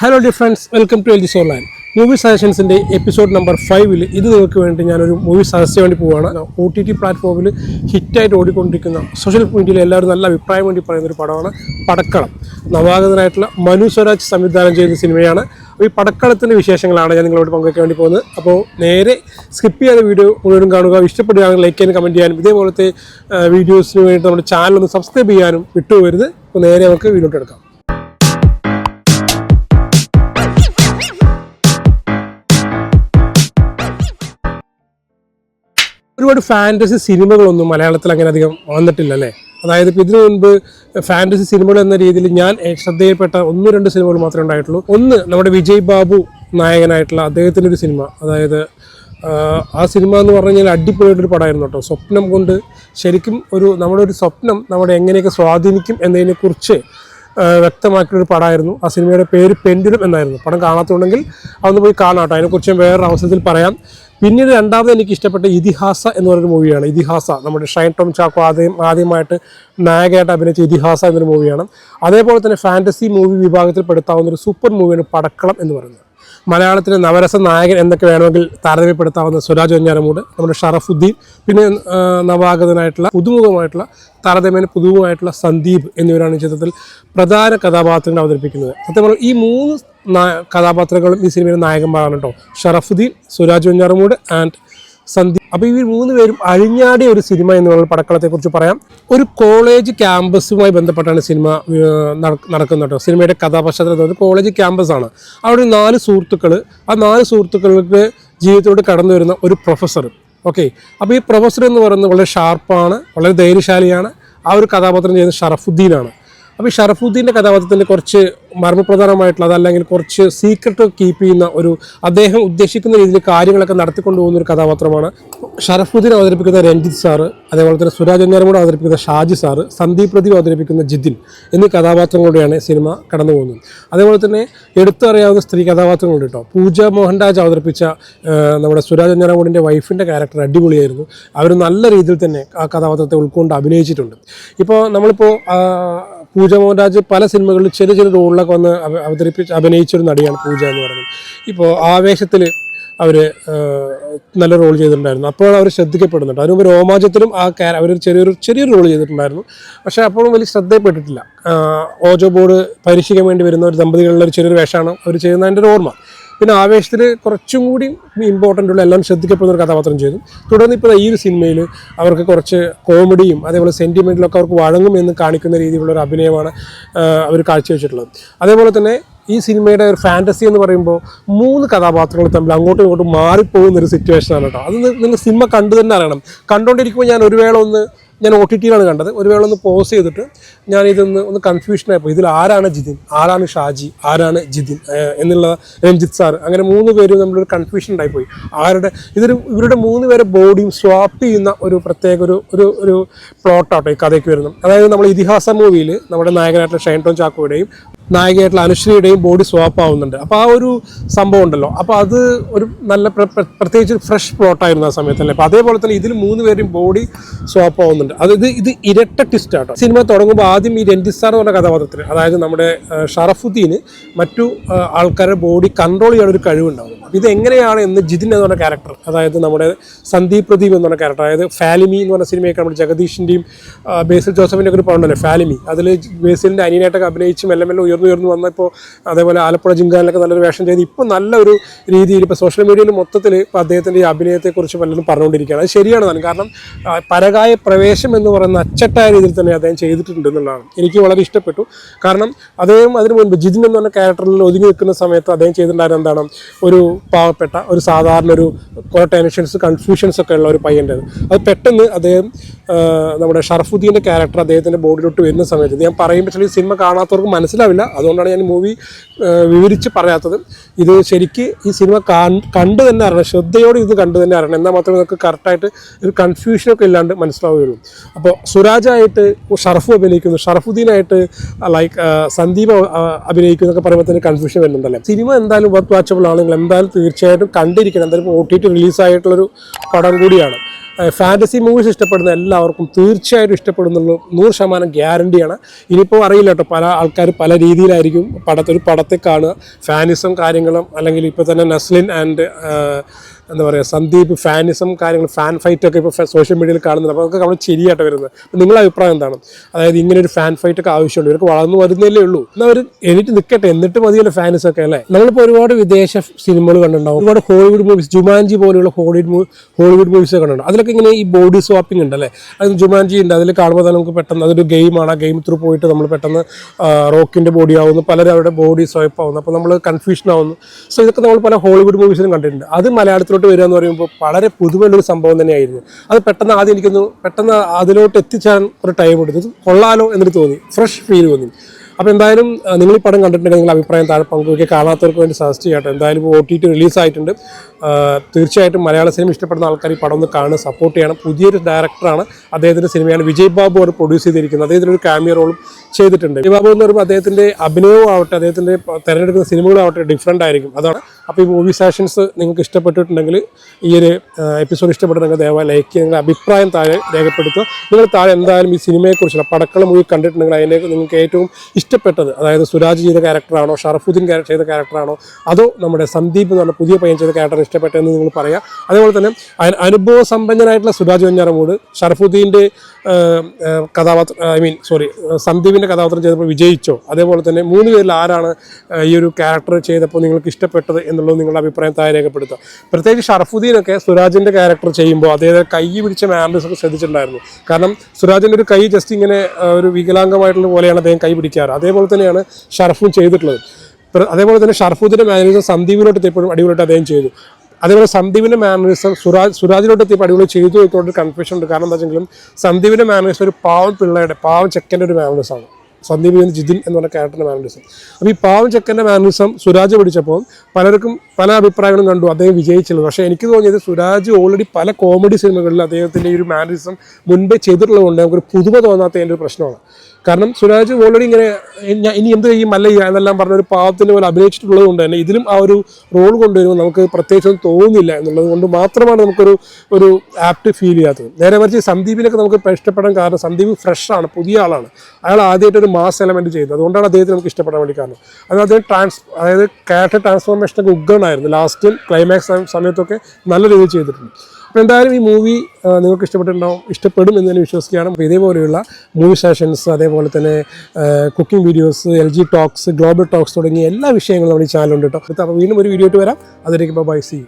Hello the friends welcome to L G സോർലാൻ movie സജഷൻസിന്റെ episode number ഫൈവിൽ ഇത് നിങ്ങൾക്ക് വേണ്ടി ഞാനൊരു മൂവി സജസ്റ്റ് വേണ്ടി പോവുകയാണ്. ഒ ടി ടി പ്ലാറ്റ്ഫോമിൽ ഹിറ്റായിട്ട് ഓടിക്കൊണ്ടിരിക്കുന്ന സോഷ്യൽ മീഡിയയിൽ എല്ലാവരും നല്ല അഭിപ്രായം വേണ്ടി പറയുന്ന ഒരു പടമാണ് പടക്കളം. നവാഗതനായിട്ടുള്ള മനു സ്വരാജ് സംവിധാനം ചെയ്യുന്ന സിനിമയാണ്. ഈ പടക്കളത്തിന്റെ വിശേഷങ്ങളാണ് ഞാൻ നിങ്ങളോട് പങ്കുവയ്ക്കാൻ വേണ്ടി പോകുന്നത്. അപ്പോൾ നേരെ സ്കിപ്പ് ചെയ്യാതെ വീഡിയോ മുഴുവനും കാണുക. ഇഷ്ടപ്പെടുകയാണെങ്കിൽ ലൈക്ക് ചെയ്യാനും കമന്റ് ചെയ്യാനും ഇതേപോലത്തെ വീഡിയോസിന് വേണ്ടി നമ്മുടെ ചാനൽ ഒന്ന് സബ്സ്ക്രൈബ് ചെയ്യാനും വിട്ടുപോകരുത്. അപ്പോൾ നേരെ നമുക്ക് വീഡിയോട്ട് എടുക്കാം. ഒരുപാട് ഫാന്റസി സിനിമകളൊന്നും മലയാളത്തിൽ അങ്ങനെ അധികം വന്നിട്ടില്ല അല്ലേ അതായത് ഇപ്പോൾ ഇതിനു മുൻപ് ഫാന്റസി സിനിമകൾ എന്ന രീതിയിൽ ഞാൻ ശ്രദ്ധയിൽപ്പെട്ട ഒന്ന് രണ്ട് സിനിമകൾ മാത്രമേ ഉണ്ടായിട്ടുള്ളൂ. ഒന്ന് നമ്മുടെ വിജയ് ബാബു നായകനായിട്ടുള്ള അദ്ദേഹത്തിന്റെ ഒരു സിനിമ അതായത് ആ, സിനിമ എന്ന് പറഞ്ഞു കഴിഞ്ഞാൽ അടിപൊളിയായിട്ടൊരു പടമായിരുന്നു കേട്ടോ. സ്വപ്നം കൊണ്ട് ശരിക്കും ഒരു നമ്മുടെ ഒരു സ്വപ്നം നമ്മുടെ എങ്ങനെയൊക്കെ സ്വാധീനിക്കും എന്നതിനെക്കുറിച്ച് വ്യക്തമാക്കിയൊരു പടമായിരുന്നു. ആ സിനിമയുടെ പേര് പെൻഡുലം എന്നായിരുന്നു. പടം കാണാത്തുണ്ടെങ്കിൽ അതൊന്ന് പോയി കാണാം കേട്ടോ. അതിനെക്കുറിച്ച് വേറൊരു അവസരത്തിൽ പറയാം. പിന്നീട് രണ്ടാമത് എനിക്ക് ഇഷ്ടപ്പെട്ട ഇതിഹാസ എന്ന് പറയുന്ന മൂവിയാണ്. ഇതിഹാസ നമ്മുടെ ഷൈൻ ടോം ചാക്കോ ആദ്യം ആദ്യമായിട്ട് നായകയായിട്ട് അഭിനയിച്ച ഇതിഹാസ എന്നൊരു മൂവിയാണ്. അതേപോലെ തന്നെ ഫാന്റസി മൂവി വിഭാഗത്തിൽ പെടുത്താവുന്ന ഒരു സൂപ്പർ മൂവിയാണ് പടക്കളം എന്ന് പറയുന്നത്. മലയാളത്തിലെ നവരസ നായകൻ എന്നൊക്കെ വേണമെങ്കിൽ താരതമ്യപ്പെടുത്താവുന്ന സ്വരാജ് വെഞ്ഞാറമൂട് നമ്മുടെ ഷറഫുദ്ദീൻ പിന്നെ നവാഗതനായിട്ടുള്ള പുതുമുഖമായിട്ടുള്ള താരതമ്യേന പുതുമുഖമായിട്ടുള്ള സന്ദീപ് എന്നിവരാണ് ചിത്രത്തിൽ പ്രധാന കഥാപാത്രങ്ങൾ അവതരിപ്പിക്കുന്നത്. സത്യം ഈ മൂന്ന് കഥാപാത്രങ്ങളും ഈ സിനിമയിലെ നായകന്മാരാണ് കേട്ടോ ഷറഫുദ്ദീൻ സുരാജ് വെഞ്ഞാറമൂട് ആൻഡ് സന്ദീപ്. അപ്പോൾ ഈ മൂന്ന് പേരും അഴിഞ്ഞാടിയ ഒരു സിനിമ എന്ന് എന്നുള്ള പടക്കളത്തെക്കുറിച്ച് പറയാം. ഒരു കോളേജ് ക്യാമ്പസുമായി ബന്ധപ്പെട്ടാണ് സിനിമ നടക്കുന്നത് കേട്ടോ സിനിമയുടെ കഥാപശ്ചാത്തലം കോളേജ് ക്യാമ്പസാണ്. അവിടെ നാല് സുഹൃത്തുക്കൾ ആ നാല് സുഹൃത്തുക്കൾക്ക് ജീവിതത്തിലൂടെ കടന്നു വരുന്ന ഒരു പ്രൊഫസർ ഓക്കെ? അപ്പോൾ ഈ പ്രൊഫസർ എന്ന് പറയുന്നത് വളരെ ഷാർപ്പാണ് വളരെ ധൈര്യശാലിയാണ്. ആ ഒരു കഥാപാത്രം ചെയ്യുന്നത് ഷറഫുദ്ദീനാണ്. അപ്പോൾ ഈ ഷറഫുദ്ദീന്റെ കഥാപാത്രത്തിൽ കുറച്ച് മർമ്മപ്രധാനമായിട്ടുള്ള അതല്ലെങ്കിൽ കുറച്ച് സീക്രട്ട് കീപ്പ് ചെയ്യുന്ന ഒരു അദ്ദേഹം ഉദ്ദേശിക്കുന്ന രീതിയിൽ കാര്യങ്ങളൊക്കെ നടത്തിക്കൊണ്ടു പോകുന്ന ഒരു കഥാപാത്രമാണ്. ഷറഫുദ്ദീൻ അവതരിപ്പിക്കുന്ന രഞ്ജിത്ത് സാറ് അതേപോലെ തന്നെ സുരാജ് അഞ്ഞാറമൂട് അവതരിപ്പിക്കുന്ന ഷാജി സാറ് സന്ദീപ് പ്രദീപ് അവതരിപ്പിക്കുന്ന ജിതിൻ എന്നീ കഥാപാത്രങ്ങളുടെയാണ് സിനിമ കടന്നു പോകുന്നത്. അതേപോലെ തന്നെ എടുത്തറിയാവുന്ന സ്ത്രീ കഥാപാത്രങ്ങളുണ്ട് കേട്ടോ. പൂജ മോഹൻരാജ് അവതരിപ്പിച്ച നമ്മുടെ സുരാജ് അഞ്ഞാറമൂടിന്റെ വൈഫിന്റെ ക്യാരക്ടർ അടിപൊളിയായിരുന്നു. അവർ നല്ല രീതിയിൽ തന്നെ ആ കഥാപാത്രത്തെ ഉൾക്കൊണ്ട് അഭിനയിച്ചിട്ടുണ്ട്. ഇപ്പോൾ നമ്മളിപ്പോൾ പൂജ മോഹൻരാജ് പല സിനിമകളിൽ ചെറിയ ചെറിയ റോളിലൊക്കെ വന്ന് അവ- അവതരിപ്പിച്ച് അഭിനയിച്ചൊരു നടിയാണ് പൂജ എന്ന് പറയുന്നത്. ഇപ്പോൾ ആവേശത്തിൽ അവർ നല്ല റോൾ ചെയ്തിട്ടുണ്ടായിരുന്നു. അപ്പോൾ അവർ ശ്രദ്ധിക്കപ്പെടുന്നുണ്ട്. അതിന് മുമ്പ് രോമാഞ്ചത്തിലും ആ കാര അവർ ചെറിയൊരു ചെറിയൊരു റോൾ ചെയ്തിട്ടുണ്ടായിരുന്നു. പക്ഷേ അപ്പോഴും വലിയ ശ്രദ്ധയപ്പെട്ടിട്ടില്ല ഓജോ ബോർഡ് പരീക്ഷിക്കാൻ വേണ്ടി വരുന്ന ഒരു ദമ്പതികളുടെ ഒരു ചെറിയൊരു വേഷമാണ് അവർ ചെയ്യുന്നതിന്റെ ഒരു ഓർമ്മ. പിന്നെ ആവേശത്തിൽ കുറച്ചും കൂടി ഇമ്പോർട്ടന്റ് ഉള്ള എല്ലാം ശ്രദ്ധിക്കപ്പെടുന്ന ഒരു കഥാപാത്രം ചെയ്തു. തുടർന്ന് ഇപ്പോൾ ഈ ഒരു സിനിമയിൽ അവർക്ക് കുറച്ച് കോമഡിയും അതേപോലെ സെന്റിമെന്റിലൊക്കെ അവർക്ക് വഴങ്ങും എന്ന് കാണിക്കുന്ന രീതിയിലുള്ള ഒരു അഭിനയമാണ് അവർ കാഴ്ചവെച്ചിട്ടുള്ളത്. അതേപോലെ തന്നെ ഈ സിനിമയുടെ ഒരു ഫാന്റസി എന്ന് പറയുമ്പോൾ മൂന്ന് കഥാപാത്രങ്ങൾ തമ്മിൽ അങ്ങോട്ടും ഇങ്ങോട്ടും മാറിപ്പോകുന്ന ഒരു സിറ്റുവേഷനാണ് കേട്ടോ. അത് നിങ്ങൾ സിനിമ കണ്ടു തന്നെ അറിയണം. കണ്ടുകൊണ്ടിരിക്കുമ്പോൾ ഞാൻ ഒരു വേള ഒന്ന് ഞാൻ ഒ ടി ടിയിലാണ് കണ്ടത്. ഒരു വേള ഒന്ന് പോസ് ചെയ്തിട്ട് ഞാൻ ഇതൊന്ന് ഒന്ന് കൺഫ്യൂഷൻ പോയി ഇതിൽ ആരാണ് ജിതിൻ? ആരാണ് ഷാജി? ആരാണ് ജിതിൻ? എന്നുള്ള രഞ്ജിത്ത് സാർ അങ്ങനെ മൂന്ന് പേരും നമ്മളൊരു കൺഫ്യൂഷൻ ഉണ്ടായിപ്പോയി. ആരുടെ ഇതൊരു ഇവരുടെ മൂന്ന് പേരെ ബോഡിയും സ്വാപ്പ് ചെയ്യുന്ന ഒരു പ്രത്യേക ഒരു ഒരു ഒരു പ്ലോട്ടാട്ടോ ഈ കഥയ്ക്ക് വരുന്നത്. അതായത് നമ്മൾ ഇതിഹാസ മൂവിയിൽ നമ്മുടെ നായകനായിട്ടുള്ള ഷൈൻ ടോൺ ചാക്കോയുടെയും നായികയായിട്ടുള്ള അനുശ്രീയുടെയും ബോഡി സ്വാപ്പ് ആവുന്നുണ്ട്. അപ്പോൾ ആ ഒരു സംഭവം ഉണ്ടല്ലോ. അപ്പോൾ അത് ഒരു നല്ല പ്രത്യേകിച്ച് ഒരു ഫ്രഷ് പ്ലോട്ടായിരുന്നു ആ സമയത്തല്ലേ. അപ്പോൾ അതേപോലെ തന്നെ ഇതിൽ മൂന്ന് പേരും ബോഡി സ്വാപ്പ് ആവുന്നുണ്ട്. അത് ഇത് ഇത് ഇരട്ട ട്വിസ്റ്റ് ആട്ടോ. സിനിമ തുടങ്ങുമ്പോൾ ആദ്യം ഈ രഞ്ജിസ്ഥാർ എന്ന് പറഞ്ഞ കഥാപാത്രത്തിന് അതായത് നമ്മുടെ ഷറഫുദ്ദീന് മറ്റു ആൾക്കാരുടെ ബോഡി കൺട്രോൾ ചെയ്യാൻ ഒരു കഴിവുണ്ടാവും. അപ്പോൾ ഇത് എങ്ങനെയാണ് എന്ന് ജിതിൻ എന്ന് പറഞ്ഞ ക്യാരക്ടർ അതായത് നമ്മുടെ സന്ദീപ് പ്രദീപ് എന്ന് പറഞ്ഞ ക്യാരക്ടർ അതായത് ഫാലിമി എന്ന് പറഞ്ഞ സിനിമയൊക്കെ നമ്മുടെ ജഗദീഷിന്റെയും ബേസിൽ ജോസഫിന്റെ ഒക്കെ ഒരു പണ്ടല്ലേ ഫാലിമി. അതിൽ ബേസിലിന്റെ അനിയനായിട്ടൊക്കെ അഭിനയിച്ച് മെല്ലെ മെല്ലെ ഉയർന്നു ഉയർന്നു വന്നപ്പോൾ അതേപോലെ ആലപ്പുഴ ജിങ്കാനിലൊക്കെ നല്ലൊരു വേഷം ചെയ്ത് ഇപ്പോൾ നല്ലൊരു രീതിയിൽ ഇപ്പോൾ സോഷ്യൽ മീഡിയയിൽ മൊത്തത്തിൽ ഇപ്പോൾ അദ്ദേഹത്തിന്റെ ഈ അഭിനയത്തെക്കുറിച്ച് പലരും പറഞ്ഞുകൊണ്ടിരിക്കുകയാണ്. അത് ശരിയാണ് താനും. കാരണം പരകായ പ്രവേശം എന്ന് പറയുന്ന അച്ചട്ടായ രീതിയിൽ തന്നെ അദ്ദേഹം ചെയ്തിട്ടുണ്ട് എന്നുള്ളതാണ്. എനിക്ക് വളരെ ഇഷ്ടപ്പെട്ടു. കാരണം അദ്ദേഹം അതിന് മുൻപ് ജിതിൻ എന്ന് പറഞ്ഞ ക്യാരക്ടറിൽ ഒതുങ്ങി നിൽക്കുന്ന സമയത്ത് അദ്ദേഹം ചെയ്തിട്ടുണ്ടായിരുന്ന എന്താണ്? ഒരു പാവപ്പെട്ട ഒരു സാധാരണ ഒരു കുറേ ടെൻഷൻസ് കൺഫ്യൂഷൻസ് ഒക്കെ ഉള്ള ഒരു പയ്യന്റെത്. അത് പെട്ടെന്ന് അദ്ദേഹം നമ്മുടെ ഷറഫുദ്ദീന്റെ ക്യാരക്ടർ അദ്ദേഹത്തിന്റെ ബോഡിയിലോട്ട് വരുന്ന സമയത്ത് ഞാൻ പറയുമ്പോൾ ഈ സിനിമ കാണാത്തവർക്ക് മനസ്സിലാവില്ല. അതുകൊണ്ടാണ് ഞാൻ മൂവി വിവരിച്ച് പറയാത്തത്. ഇത് ശരിക്ക് ഈ സിനിമ കണ്ട് തന്നെ അറിയണം. ശ്രദ്ധയോടെ ഇത് കണ്ടു തന്നെ അറിയണം. എന്നാൽ മാത്രമേ നമുക്ക് കറക്റ്റായിട്ട് ഒരു കൺഫ്യൂഷനൊക്കെ ഇല്ലാണ്ട് മനസ്സിലാവുകയുള്ളൂ. അപ്പോൾ സുരാജായിട്ട് ഷർഫു അഭിനയിക്കുന്നു. ഷറഫുദ്ദീനായിട്ട് ലൈക്ക് സന്ദീപ് അഭിനയിക്കുന്നു എന്നൊക്കെ പറയുമ്പോൾ തന്നെ കൺഫ്യൂഷൻ വരുന്നുണ്ടല്ലേ? സിനിമ എന്തായാലും വർത്ത് വാച്ചബിൾ ആണെങ്കിൽ എന്തായാലും തീർച്ചയായിട്ടും കണ്ടിരിക്കണം. എന്തായാലും ഒ ടി ടി റിലീസായിട്ടുള്ളൊരു പടം കൂടിയാണ്. ഫാന്റസി മൂവീസ് ഇഷ്ടപ്പെടുന്ന എല്ലാവർക്കും തീർച്ചയായിട്ടും ഇഷ്ടപ്പെടുന്നുള്ളൂ. നൂറ് ശതമാനം ഗ്യാരണ്ടിയാണ് ഇനിയിപ്പോൾ അറിയില്ല കേട്ടോ പല ആൾക്കാർ പല രീതിയിലായിരിക്കും ഒരു പടത്തെ കാണുക. ഫാനിസം കാര്യങ്ങളും അല്ലെങ്കിൽ ഇപ്പോൾ തന്നെ നസ്ലിൻ ആൻഡ് എന്താ പറയുക സന്ദീപ് ഫാനിസം കാര്യങ്ങൾ ഫാൻ ഫൈറ്റ് ഒക്കെ ഇപ്പോൾ സോഷ്യൽ മീഡിയയിൽ കാണുന്നുണ്ട്. അപ്പോൾ അതൊക്കെ നമ്മൾ ശരിയായിട്ട് വരുന്നത്. അപ്പോൾ നിങ്ങളുടെ അഭിപ്രായം എന്താണ്? അതായത് ഇങ്ങനെ ഒരു ഫാൻ ഫൈറ്റ് ഒക്കെ ആവശ്യമുണ്ട്. ഇവർക്ക് വളർന്നു വരുന്നില്ലേ ഉള്ളൂ. എന്നാൽ അവർ എഴുതി നിൽക്കട്ടെ എന്നിട്ട് മതിയല്ലോ ഫാൻസ് ഒക്കെ അല്ലേ? നമ്മളിപ്പോൾ ഒരുപാട് വിദേശ സിനിമകൾ കണ്ടിട്ടുണ്ടാവും. ഒരുപാട് ഹോളിവുഡ് മൂവീസ് ജുമാൻജി പോലെയുള്ള ഹോളിവുഡ് ഹോളിവുഡ് മൂവീസ് കണ്ടിട്ടുണ്ട്. അതിലൊക്കെ ഇങ്ങനെ ഈ ബോഡി സ്വാപ്പിംഗ് ഉണ്ട് അല്ലേ? അത് ജുമാൻജി ഉണ്ട്. അതിൽ കാണുമ്പോൾ തന്നെ നമുക്ക് പെട്ടെന്ന് അതൊരു ഗെയിമാണ് ആ ഗെയിം ത്രൂ പോയിട്ട് നമ്മൾ പെട്ടെന്ന് റോക്കിന്റെ ബോഡി ആവുന്നു. പലരും അവരുടെ ബോഡി സ്വൈപ്പ് ആവുന്നു. അപ്പോൾ നമ്മൾ കൺഫ്യൂഷൻ ആവുന്നു. സോ ഇതൊക്കെ നമ്മൾ പല ഹോളിവുഡ് മൂവീസിലും കണ്ടിട്ടുണ്ട്. അത് മലയാളത്തിലോട്ട് വരിക എന്ന് പറയുമ്പോൾ വളരെ പുതുമയുള്ളൊരു സംഭവം തന്നെയായിരുന്നു. അത് പെട്ടെന്ന് ആദ്യം എനിക്കൊന്ന് പെട്ടെന്ന് അതിലോട്ട് എത്തിച്ചാൻ ഒരു ടൈം എടുത്തു. കൊള്ളാലോ എന്നിട്ട് തോന്നി. ഫ്രഷ് ഫീൽ തോന്നി. അപ്പോൾ എന്തായാലും നിങ്ങൾ ഈ പടം കണ്ടിട്ടുണ്ടെങ്കിൽ നിങ്ങളുടെ അഭിപ്രായം താഴെ പങ്കുവയ്ക്കുക കാണാത്തവർക്ക് വേണ്ടി സജസ്റ്റ് ചെയ്യട്ടെ. എന്തായാലും ഇപ്പോൾ ഒ ടി ടി റിലീസായിട്ടുണ്ട് തീർച്ചയായിട്ടും മലയാള സിനിമ ഇഷ്ടപ്പെടുന്ന ആൾക്കാർ ഈ പടം ഒന്ന് കാണുക സപ്പോർട്ട് ചെയ്യണം. പുതിയൊരു ഡയറക്ടറാണ് അദ്ദേഹത്തിന്റെ സിനിമയാണ് വിജയ് ബാബു ആണ് പ്രൊഡ്യൂസ് ചെയ്തിരിക്കുന്നത്. അദ്ദേഹത്തിന് ഒരു ക്യാമിയ റോളും ചെയ്തിട്ടുണ്ട്. വിജയ് ബാബു എന്ന് പറയുമ്പോൾ അദ്ദേഹത്തിന്റെ അഭിനയവും ആവട്ടെ അദ്ദേഹത്തിന്റെ തിരഞ്ഞെടുക്കുന്ന സിനിമകളാവട്ടെ ഡിഫറെന്റ് ആയിരിക്കും. അതാണ് അപ്പോൾ ഈ മൂവി സെഷൻസ് നിങ്ങൾക്ക് ഇഷ്ടപ്പെട്ടിട്ടുണ്ടെങ്കിൽ ഈ ഒരു എപ്പിസോഡ് ഇഷ്ടപ്പെട്ടിട്ടുണ്ടെങ്കിൽ ദയവായി ലൈക്ക് ചെയ്യുക. നിങ്ങളുടെ അഭിപ്രായം താഴെ രേഖപ്പെടുത്തുക. നിങ്ങൾ താഴെ എന്തായാലും ഈ സിനിമയെക്കുറിച്ചുള്ള പടക്കള മൂവി കണ്ടിട്ടുണ്ടെങ്കിൽ അതിനെ നിങ്ങൾക്ക് ഏറ്റവും ഇഷ്ടപ്പെട്ടത് അതായത് സുരാജ് ചെയ്ത ക്യാരക്ടറാണോ ഷറഫുദ്ദീൻ ചെയ്ത ക്യാരക്ടറാണോ അതോ നമ്മുടെ സന്ദീപ് എന്ന് പറഞ്ഞ പുതിയ പയ്യൻ ചെയ്ത ക്യാരക്ടർ ഇഷ്ടപ്പെട്ടതെന്ന് നിങ്ങൾ പറയുക. അതേപോലെ തന്നെ അനുഭവ സമ്പന്നനായിട്ടുള്ള സുരാജ് വെഞ്ഞാറമൂട് ഷറഫുദ്ദീന്റെ കഥാപാത്രം ഐ മീൻ സോറി സന്ദീപിന്റെ കഥാപാത്രം ചെയ്തപ്പോൾ വിജയിച്ചോ? അതേപോലെ തന്നെ മൂന്ന് പേരിൽ ആരാണ് ഈ ഒരു ക്യാരക്ടർ ചെയ്തപ്പോൾ നിങ്ങൾക്ക് ഇഷ്ടപ്പെട്ടത് എന്നുള്ളത് നിങ്ങളുടെ അഭിപ്രായം താഴെ രേഖപ്പെടുത്തുക. പ്രത്യേകിച്ച് ഷറഫുദ്ദീനൊക്കെ സുരാജിന്റെ ക്യാരക്ടർ ചെയ്യുമ്പോൾ അദ്ദേഹം കൈ പിടിച്ച മാനേഴ്സ് ഒക്കെ ശ്രദ്ധിച്ചിട്ടുണ്ടായിരുന്നു. കാരണം സുരാജിന്റെ ഒരു കൈ ജസ്റ്റ് ഇങ്ങനെ ഒരു വികലാംഗമായിട്ടുള്ള പോലെയാണ് അദ്ദേഹം കൈ പിടിക്കാറ്. അതേപോലെ തന്നെയാണ് ഷറഫും ചെയ്തിട്ടുള്ളത്. അതേപോലെ തന്നെ ഷർഫുദ്ദീന്റെ മാനേജർ സന്ദീപിലോട്ട് എത്തിയപ്പോഴും അടിപൊളിയായിട്ട് അദ്ദേഹം ചെയ്തു. അതേപോലെ സന്ദീപിന്റെ മാനേജർ സുരാജ് സുരാജിലോട്ട് എത്തിയപ്പോൾ അടിപൊളി ചെയ്തു വെക്കൊണ്ട് കൺഫ്യൂഷൻ ഉണ്ട്. കാരണം എന്താ വെച്ചെങ്കിലും സന്ദീപിന്റെ മാനേഴ്സ് ഒരു പാവം പിള്ളയുടെ പാവം ചെക്കന്റെ ഒരു മാനേഴ്സാണ് സന്ദീപ് എന്ന് ജിതിൻ എന്ന് പറഞ്ഞ ക്യാരക്ടറിന്റെ മാനറിസം അപ്പോൾ ഈ പാവം ചെക്കന്റെ മാനറിസം സുരാജ് പിടിച്ചപ്പോൾ പലർക്കും പല അഭിപ്രായങ്ങളും കണ്ടു അദ്ദേഹം വിജയിച്ചുള്ളൂ പക്ഷേ എനിക്ക് തോന്നിയത് സുരാജ് ഓൾറെഡി പല കോമഡി സിനിമകളിൽ അദ്ദേഹത്തിന്റെ ഈ ഒരു മാനറിസം മുൻപേ ചെയ്തിട്ടുള്ളതുകൊണ്ട് നമുക്കൊരു പുതുമ തോന്നാത്തതിന്റെ ഒരു പ്രശ്നമാണ്. കാരണം സുരാജ് ഓൾറെഡി ഇങ്ങനെ ഇനി എന്ത് ചെയ്യും? അല്ല എന്നെല്ലാം പറഞ്ഞ ഒരു പാവത്തിന്റെ പോലെ അഭിനയിച്ചിട്ടുള്ളത് കൊണ്ട് തന്നെ ഇതിലും ആ ഒരു റോൾ കൊണ്ടുവരുമ്പോൾ നമുക്ക് പ്രത്യേകിച്ചൊന്നും തോന്നുന്നില്ല എന്നുള്ളത് കൊണ്ട് മാത്രമാണ് നമുക്കൊരു ഒരു ആപ്റ്റ് ഫീൽ ചെയ്യാത്തത്. നേരെ മറിച്ച് സന്ദീപിനൊക്കെ നമുക്ക് ഇഷ്ടപ്പെടാൻ കാരണം സന്ദീപ് ഫ്രഷാണ് പുതിയ ആളാണ്. അയാൾ ആദ്യമായിട്ട് ഒരു മാസ് എലമെന്റ് ചെയ്തത്. അതുകൊണ്ടാണ് അദ്ദേഹത്തിന് നമുക്ക് ഇഷ്ടപ്പെടാൻ വേണ്ടി കാരണം. അത് അദ്ദേഹം ട്രാൻസ് അതായത് ക്യാരക്ടർ ട്രാൻസ്ഫോർമേഷനൊക്കെ ഉഗ്രനായിരുന്നു ലാസ്റ്റിൽ ക്ലൈമാക്സ് സമയത്തൊക്കെ നല്ല രീതിയിൽ ചെയ്തിട്ടുണ്ട്. അപ്പോൾ എന്തായാലും ഈ മൂവി നിങ്ങൾക്ക് ഇഷ്ടപ്പെട്ടിട്ടുണ്ടാവും ഇഷ്ടപ്പെടും എന്ന് തന്നെ വിശ്വസിക്കുകയാണ്. അപ്പോൾ ഇതേപോലെയുള്ള മൂവി സെഷൻസ് അതേപോലെ തന്നെ cooking videos L G talks global talks തുടങ്ങിയ എല്ലാ വിഷയങ്ങളും നമ്മുടെ ഈ ചാനലുണ്ട് കേട്ടോ അപ്പോൾ വീണ്ടും ഒരു വീഡിയോ ആയിട്ട് വരാം. അതിലേക്ക് ബൈ സി